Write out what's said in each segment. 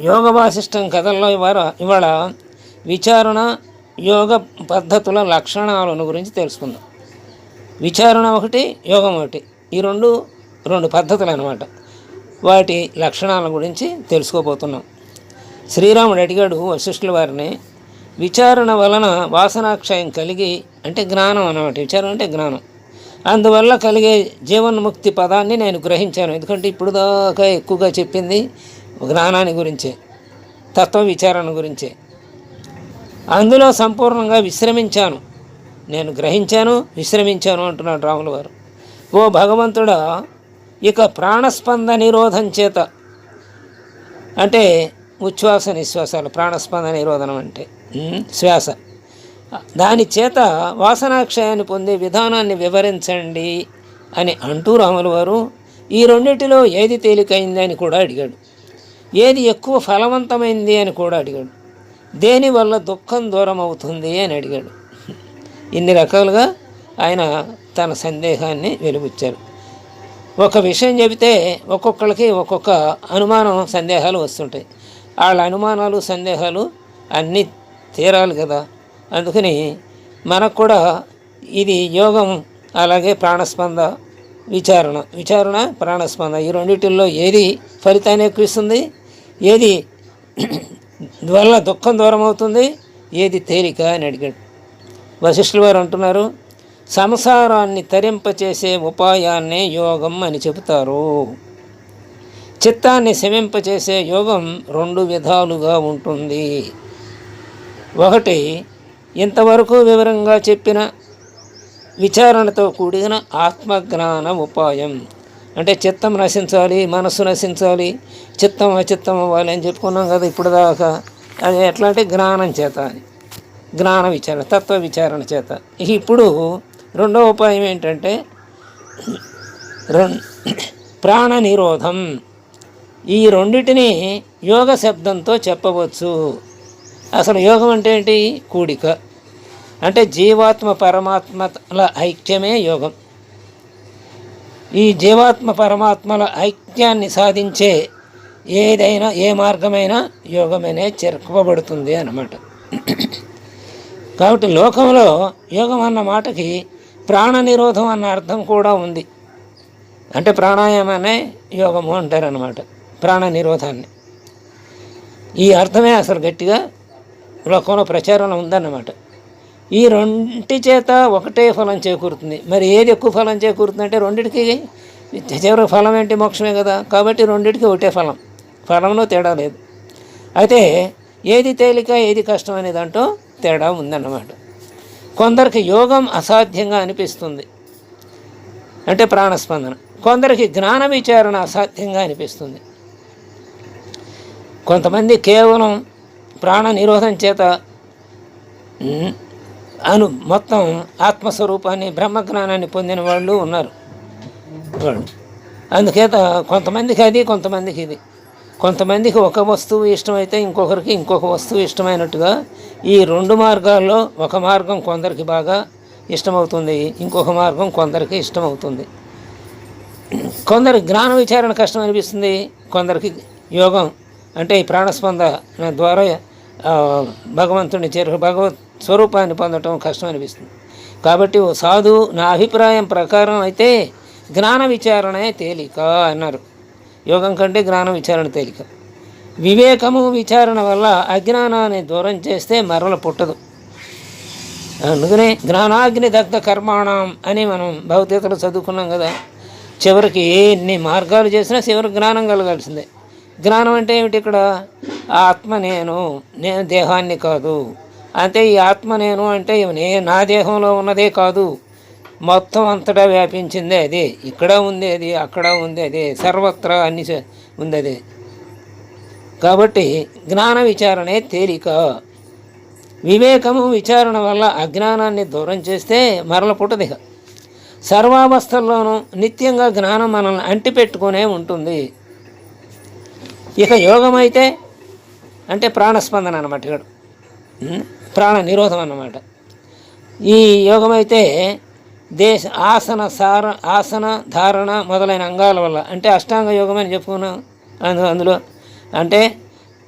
యోగ వాసిష్టం కథల్లో ఇవాళ ఇవాళ విచారణ యోగ పద్ధతుల లక్షణాలను గురించి తెలుసుకుందాం. విచారణ ఒకటి యోగం ఒకటి. ఈ రెండు రెండు పద్ధతులు అనమాట వాటి లక్షణాల గురించి తెలుసుకోబోతున్నాం. శ్రీరాముడు అడిగాడు వశిష్ఠుల వారిని విచారణ వలన వాసనాక్షయం కలిగి అంటే జ్ఞానం అనమాట విచారణ అంటే జ్ఞానం. అందువల్ల కలిగే జీవన్ముక్తి పదాన్ని నేను గ్రహించాను. ఎందుకంటే ఇప్పుడు దాకా ఎక్కువగా చెప్పింది జ్ఞానాన్ని గురించే తత్వ విచారణ గురించే. అందులో సంపూర్ణంగా విశ్రమించాను. నేను గ్రహించాను విశ్రమించాను అంటున్నాడు రాములు వారు ఓ భగవంతుడా ఇక ప్రాణస్పంద నిరోధం చేత అంటే ఉచ్ఛ్వాస నిశ్వాసాలు ప్రాణస్పంద నిరోధనం అంటే శ్వాస. దాని చేత వాసనాక్షయాన్ని పొందే విధానాన్ని వివరించండి అని అంటూ రాములు వారు ఈ రెండింటిలో ఏది తేలికైంది అని కూడా అడిగాడు. ఏది ఎక్కువ ఫలవంతమైంది అని కూడా అడిగాడు. దేనివల్ల దుఃఖం దూరం అవుతుంది అని అడిగాడు. ఇన్ని రకాలుగా ఆయన తన సందేహాన్ని వెలుగుచ్చారు ఒక విషయం చెబితే ఒక్కొక్కరికి ఒక్కొక్క అనుమానం సందేహాలు వస్తుంటాయి. వాళ్ళ అనుమానాలు సందేహాలు అన్నీ తీరాలి కదా. అందుకని మనకు కూడా ఇది యోగం అలాగే ప్రాణస్పంద విచారణ. విచారణ ప్రాణస్పంద ఈ రెండిటిల్లో ఏది ఫలితాన్ని ఎక్కువిస్తుంది? ఏది వల్ల దుఃఖం దూరం అవుతుంది ఏది తేలిక అని అడిగాడు. వశిష్ఠులు వారు అంటున్నారు సంసారాన్ని తరింపచేసే ఉపాయాన్నే యోగం అని చెబుతారు. చిత్తాన్ని శమింపచేసే యోగం రెండు విధాలుగా ఉంటుంది. ఒకటి ఇంతవరకు వివరంగా చెప్పిన విచారణతో కూడిన ఆత్మజ్ఞాన ఉపాయం. అంటే చిత్తం నశించాలి మనస్సు నశించాలి చిత్తం అచిత్తం అవ్వాలి అని చెప్పుకున్నాం కదా ఇప్పుడు దాకా అది ఎట్లా అంటే జ్ఞానం చేత అని. జ్ఞాన విచారణ తత్వ విచారణ చేత. ఇప్పుడు రెండో ఉపాయం ఏంటంటే ప్రాణ నిరోధం. ఈ రెండిటిని యోగ శబ్దంతో చెప్పవచ్చు. అసలు యోగం అంటే ఏంటి? కూడిక. అంటే జీవాత్మ పరమాత్మల ఐక్యమే యోగం. ఈ జీవాత్మ పరమాత్మల ఐక్యాన్ని సాధించే ఏదైనా ఏ మార్గమైనా యోగమనే చెరపబడుతుంది అన్నమాట. కాబట్టి లోకంలో యోగం అన్న మాటకి ప్రాణ నిరోధం అన్న అర్థం కూడా ఉంది. అంటే ప్రాణాయామనే యోగము అంటారనమాట ప్రాణ నిరోధాన్ని ఈ అర్థమే అసలు గట్టిగా లోకంలో ప్రచారంలో ఉందన్నమాట. ఈ రెండి చేత ఒకటే ఫలం చేకూరుతుంది. మరి ఏది ఎక్కువ ఫలం చేకూరుతుంది అంటే రెండింటికి చివరి ఫలం ఏంటి? మోక్షమే కదా. కాబట్టి రెండింటికి ఒకటే ఫలం. ఫలంలో తేడా లేదు. అయితే ఏది తేలిక ఏది కష్టం అనే దాంట్లో తేడా ఉందన్నమాట. కొందరికి యోగం అసాధ్యంగా అనిపిస్తుంది. అంటే ప్రాణస్పందన. కొందరికి జ్ఞాన విచారణ అసాధ్యంగా అనిపిస్తుంది. కొంతమంది కేవలం ప్రాణ నిరోధం చేత అను మొత్తం ఆత్మస్వరూపాన్ని బ్రహ్మజ్ఞానాన్ని పొందిన వాళ్ళు ఉన్నారు. వాళ్ళు. అందుచేత కొంతమందికి అది కొంతమందికి ఇది. కొంతమందికి ఒక వస్తువు ఇష్టమైతే ఇంకొకరికి ఇంకొక వస్తువు ఇష్టమైనట్టుగా ఈ రెండు మార్గాల్లో ఒక మార్గం కొందరికి బాగా ఇష్టమవుతుంది ఇంకొక మార్గం కొందరికి ఇష్టమవుతుంది. కొందరికి జ్ఞాన విచారణ కష్టం అనిపిస్తుంది కొందరికి యోగం అంటే ఈ ప్రాణస్పంద ద్వారా భగవంతుడిని చేరు భగవత్ స్వరూపాన్ని పొందటం కష్టం అనిపిస్తుంది. కాబట్టి ఓ సాధు నా అభిప్రాయం ప్రకారం అయితే జ్ఞాన విచారణే తేలిక అన్నారు. యోగం కంటే జ్ఞాన విచారణ తేలిక. వివేకము విచారణ వల్ల అజ్ఞానాన్ని దూరం చేస్తే మరల పుట్టదు. అందుకనే జ్ఞానాగ్ని దగ్ధ కర్మాణం అని మనం భౌతికలు చదువుకున్నాం కదా చివరికి ఎన్ని మార్గాలు చేసినా చివరికి జ్ఞానం కలగాల్సిందే. జ్ఞానం అంటే ఏమిటి ఇక్కడ? ఆత్మ నేను నేను దేహాన్ని కాదు. అంటే ఈ ఆత్మ నేను అంటే నే నా దేహంలో ఉన్నదే కాదు. మొత్తం అంతటా వ్యాపించిందే అదే. ఇక్కడ ఉంది అది అక్కడ ఉంది అదే సర్వత్రా అన్ని ఉంది అదే. కాబట్టి జ్ఞాన విచారణే తేలిక. వివేకము విచారణ వల్ల అజ్ఞానాన్ని దూరం చేస్తే మరల పుట్టదిక సర్వావస్థల్లోనూ నిత్యంగా జ్ఞానం మనల్ని అంటిపెట్టుకునే ఉంటుంది. ఇక యోగం అయితే అంటే ప్రాణస్పందన అనమాట ఇక్కడ. ప్రాణ నిరోధం అన్నమాట. ఈ యోగం అయితే దేశ ఆసన సార ఆసన ధారణ మొదలైన అంగాల వల్ల అంటే అష్టాంగ యోగం అని చెప్పుకున్నాం. అందు అందులో అంటే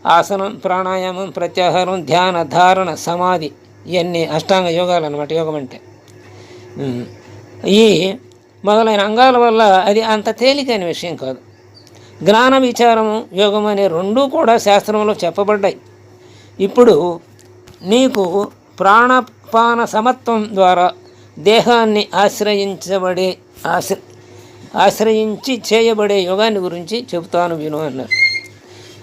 ఆసనం ప్రాణాయామం ప్రత్యాహారం ధ్యాన ధారణ సమాధి ఇవన్నీ అష్టాంగ యోగాలు అనమాట యోగం అంటే. ఈ మొదలైన అంగాల వల్ల అది అంత తేలికైన విషయం కాదు. జ్ఞాన విచారము యోగం అనే రెండూ కూడా శాస్త్రంలో చెప్పబడ్డాయి. ఇప్పుడు నీకు ప్రాణపాన సమత్వం ద్వారా దేహాన్ని ఆశ్రయించబడే ఆశ్ర ఆశ్రయించి చేయబడే యోగాన్ని గురించి చెబుతాను విను అన్నారు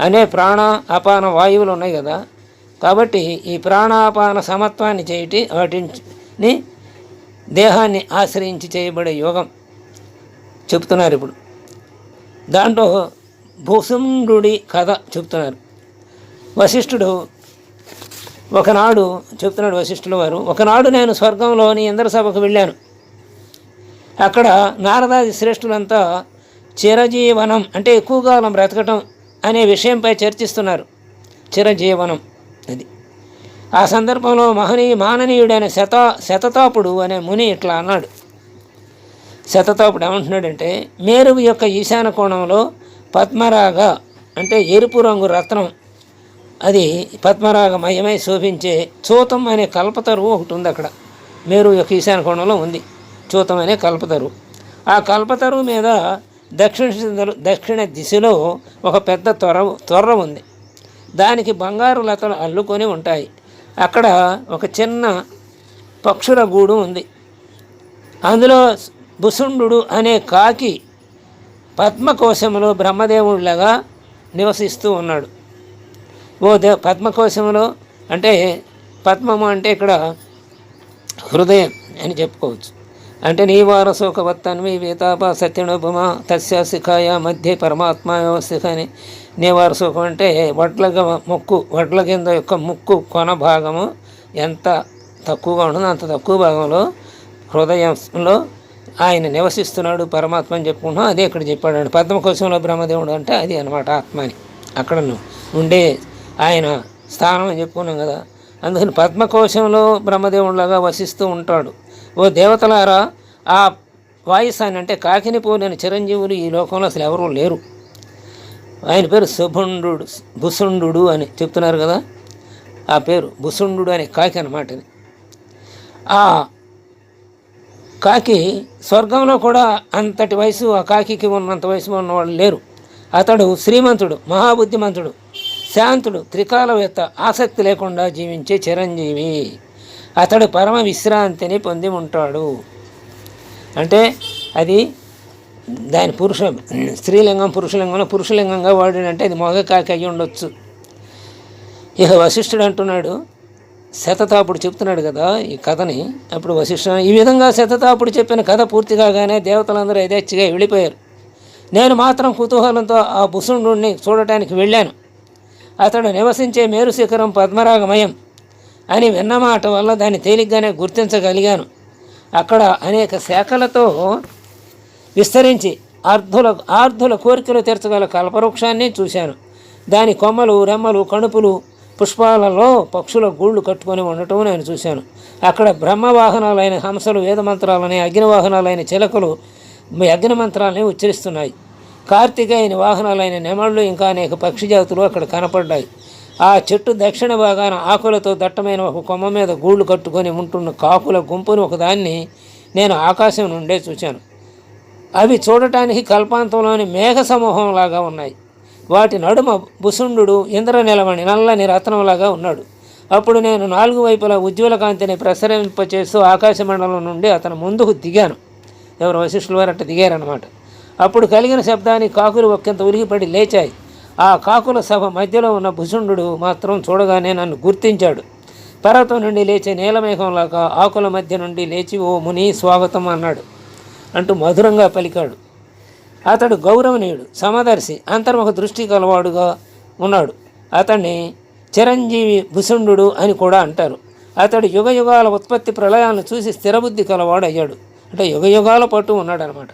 అనే ప్రాణ అపాన వాయువులు ఉన్నాయి కదా కాబట్టి ఈ ప్రాణాపాన సమత్వాన్ని చేయటి వాటిని దేహాన్ని ఆశ్రయించి చేయబడే యోగం చెప్తున్నారు ఇప్పుడు. దాంట్లో భూసుండుడి కథ చెప్తున్నారు వశిష్ఠుడు ఒకనాడు చెప్తున్నాడు వశిష్ఠుల వారు ఒకనాడు నేను స్వర్గంలోని ఇంద్ర సభకు వెళ్ళాను. అక్కడ నారదాది శ్రేష్ఠులంతా చిరజీవనం అంటే ఎక్కువ కాలం బ్రతకటం అనే విషయంపై చర్చిస్తున్నారు. చిరజీవనం అది. ఆ సందర్భంలో మహనీ మాననీయుడైన శత శతతాపుడు అనే ముని ఇట్లా అన్నాడు. శతతాపుడు ఏమంటున్నాడంటే మేరువు యొక్క ఈశాన కోణంలో పద్మరాగ అంటే ఎరుపు రంగు రత్నం అది పద్మరాగమయమై శోభించే చూతం అనే కల్పతరువు ఒకటి ఉంది అక్కడ. మేరు యొక్క ఈశాన్య కోణంలో ఉంది. చూతం అనే కల్పతరువు. ఆ కల్పతరువు మీద దక్షిణ దక్షిణ దిశలో ఒక పెద్ద త్వర త్వర ఉంది. దానికి బంగారు లతలు అల్లుకొని ఉంటాయి. అక్కడ ఒక చిన్న పక్షుల గూడు ఉంది. అందులో భుసుండు అనే కాకి పద్మకోశంలో బ్రహ్మదేవుడిలాగా నివసిస్తూ ఉన్నాడు. ఓ దే పద్మకోశంలో అంటే పద్మము అంటే ఇక్కడ హృదయం అని చెప్పుకోవచ్చు. అంటే నీ వారసోకవత్తన్వి వేతాప సత్యనుభమ తస్య శిఖాయ మధ్య పరమాత్మ వ్యవస్థిక అని. నీవార వారసోకం అంటే వడ్ల గ- ముక్కు వడ్ల కింద యొక్క ముక్కు కొన భాగము ఎంత తక్కువగా ఉంటుందో అంత తక్కువ భాగంలో హృదయంలో ఆయన నివసిస్తున్నాడు పరమాత్మ అని చెప్పుకుంటున్నాం. అదే ఇక్కడ చెప్పాడు పద్మకోశంలో బ్రహ్మదేవుడు అంటే అది అనమాట ఆత్మ అని. అక్కడ ఉండే ఆయన స్థానం అని చెప్పుకున్నాం కదా. అందుకని పద్మకోశంలో బ్రహ్మదేవుడిలాగా వసిస్తూ ఉంటాడు. ఓ దేవతలారా ఆ వాయిస్ ఆయన అంటే కాకిని పోలేని చిరంజీవులు ఈ లోకంలో అసలు ఎవరూ లేరు. ఆయన పేరు శుభుండు భుసుండు అని చెప్తున్నారు కదా. ఆ పేరు భుసుండు అనే కాకి అన్నమాట ఆ కాకి స్వర్గంలో కూడా అంతటి వయసు ఆ కాకికి ఉన్నంత వయసు ఉన్నవాళ్ళు లేరు. అతడు శ్రీమంతుడు మహాబుద్ధిమంతుడు. శాంతుడు త్రికాలవేత్త ఆసక్తి లేకుండా జీవించే చిరంజీవి. అతడు పరమ విశ్రాంతిని పొంది ఉంటాడు. అంటే అది దాని పురుష స్త్రీలింగం పురుషలింగంలో పురుషలింగంగా వాడినంటే అది మొగకాకి అయ్యి ఉండొచ్చు. ఇక వశిష్ఠుడు అంటున్నాడు శతతాపుడు చెప్తున్నాడు కదా ఈ కథని. అప్పుడు వశిష్ఠ ఈ విధంగా శతతాపుడు చెప్పిన కథ పూర్తి కాగానే దేవతలందరూ యథేచ్ఛగా వెళ్ళిపోయారు. నేను మాత్రం కుతూహలంతో ఆ బుసుండుని చూడటానికి వెళ్ళాను. అతడు నివసించే మేరు శిఖరం పద్మరాగమయం అని విన్నమాట వల్ల దాన్ని తేలిగ్గానే గుర్తించగలిగాను. అక్కడ అనేక శాఖలతో విస్తరించి అర్ధుల ఆర్ధుల కోరికలు తీర్చగల కల్పవృక్షాన్ని చూశాను. దాని కొమ్మలు రెమ్మలు కణుపులు పుష్పాలలో పక్షుల గూళ్ళు కట్టుకొని ఉండటం నేను చూశాను. అక్కడ బ్రహ్మవాహనాలైన హంసలు వేదమంత్రాలని అగ్నివాహనాలైన చిలకలు అగ్ని మంత్రాలని ఉచ్చరిస్తున్నాయి. కార్తికేయుని వాహనాలైన నెమళ్ళు ఇంకా అనేక పక్షి జాతులు అక్కడ కనపడ్డాయి. ఆ చెట్టు దక్షిణ భాగాన ఆకులతో దట్టమైన ఒక కొమ్మ మీద గూళ్ళు కట్టుకొని ఉంటున్న కాకుల గుంపును ఒకదాన్ని నేను ఆకాశం నుండే చూశాను. అవి చూడటానికి కల్పాంతంలోని మేఘ సమూహంలాగా ఉన్నాయి. వాటి నడుమ భుసుండు ఇంద్ర నిలవని నల్లని రత్నంలాగా ఉన్నాడు. అప్పుడు నేను నాలుగు వైపులా ఉజ్వల కాంతిని ప్రసరింపచేస్తూ ఆకాశమండలం నుండి అతని ముందుకు దిగాను. ఎవరు వశిష్ఠులు వారు అట్ట దిగారనమాట అప్పుడు కలిగిన శబ్దానికి కాకులు ఒక్కంత ఉలిగిపడి లేచాయి. ఆ కాకుల సభ మధ్యలో ఉన్న భుసుండు మాత్రం చూడగానే నన్ను గుర్తించాడు. పర్వతం నుండి లేచే నీలమేఘంలాగా ఆకుల మధ్య నుండి లేచి ఓ ముని స్వాగతం అన్నాడు. అంటూ మధురంగా పలికాడు. అతడు గౌరవనీయుడు సమదర్శి అంతర్ముఖ దృష్టి గలవాడుగా ఉన్నాడు. అతన్ని చిరంజీవి భుసుండు అని కూడా అంటారు. అతడు యుగ యుగాల ఉత్పత్తి ప్రళయాలను చూసి స్థిరబుద్ధి కలవాడు అయ్యాడు అంటే యుగ యుగాల పాటు ఉన్నాడనమాట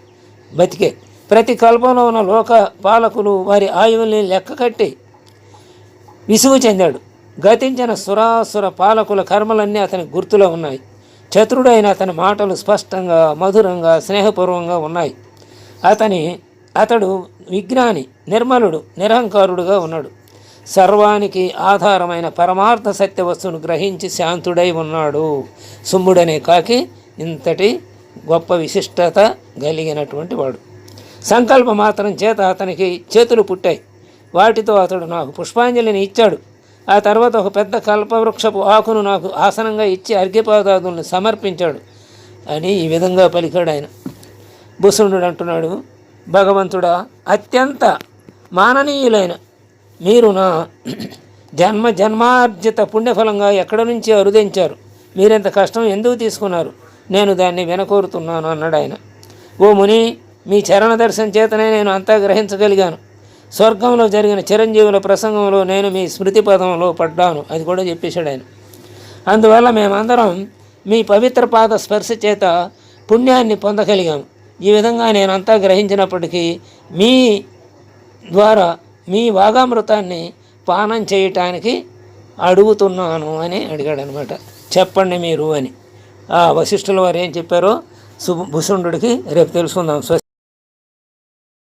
బతికే. ప్రతి కల్పంలో ఉన్న లోక పాలకులు వారి ఆయువుల్ని లెక్క కట్టి విసుగు చెందాడు. గతించిన సురాసుర పాలకుల కర్మలన్నీ అతని గుర్తులో ఉన్నాయి. చతురుడైన అతని మాటలు స్పష్టంగా మధురంగా స్నేహపూర్వంగా ఉన్నాయి. అతని అతడు విజ్ఞాని నిర్మలుడు నిరహంకారుడుగా ఉన్నాడు. సర్వానికి ఆధారమైన పరమార్థ సత్య వస్తువును గ్రహించి శాంతుడై ఉన్నాడు. సుమ్ముడనే కాకి ఇంతటి గొప్ప విశిష్టత కలిగినటువంటి వాడు. సంకల్ప మాత్రం చేత అతనికి చేతులు పుట్టాయి. వాటితో అతడు నాకు పుష్పాంజలిని ఇచ్చాడు. ఆ తర్వాత ఒక పెద్ద కల్పవృక్షపు ఆకును నాకు ఆసనంగా ఇచ్చి అర్ఘ్యపాదాదుల్ని సమర్పించాడు అని ఈ విధంగా పలికాడు ఆయన. భూసుండు అంటున్నాడు భగవంతుడా అత్యంత మాననీయులైన మీరు నా జన్మ జన్మార్జిత పుణ్యఫలంగా ఎక్కడ నుంచి అరుదించారు? మీరెంత కష్టం ఎందుకు తీసుకున్నారు? నేను దాన్ని వినకోరుతున్నాను అన్నాడు ఆయన. ఓ ముని మీ చరణ దర్శనం చేతనే నేను అంతా గ్రహించగలిగాను. స్వర్గంలో జరిగిన చిరంజీవుల ప్రసంగంలో నేను మీ స్మృతి పదంలో పడ్డాను. అది కూడా చెప్పేశాడు ఆయన. అందువల్ల మేమందరం మీ పవిత్ర పాద స్పర్శ చేత పుణ్యాన్ని పొందగలిగాము ఈ విధంగా నేను అంతా గ్రహించినప్పటికీ మీ ద్వారా మీ వాగామృతాన్ని పానం చేయటానికి అడుగుతున్నాను అని అడిగాడు అనమాట చెప్పండి మీరు అని. ఆ వశిష్ఠుల వారు ఏం చెప్పారో సుభుసుండుడికి రేపు తెలుసుకుందాం.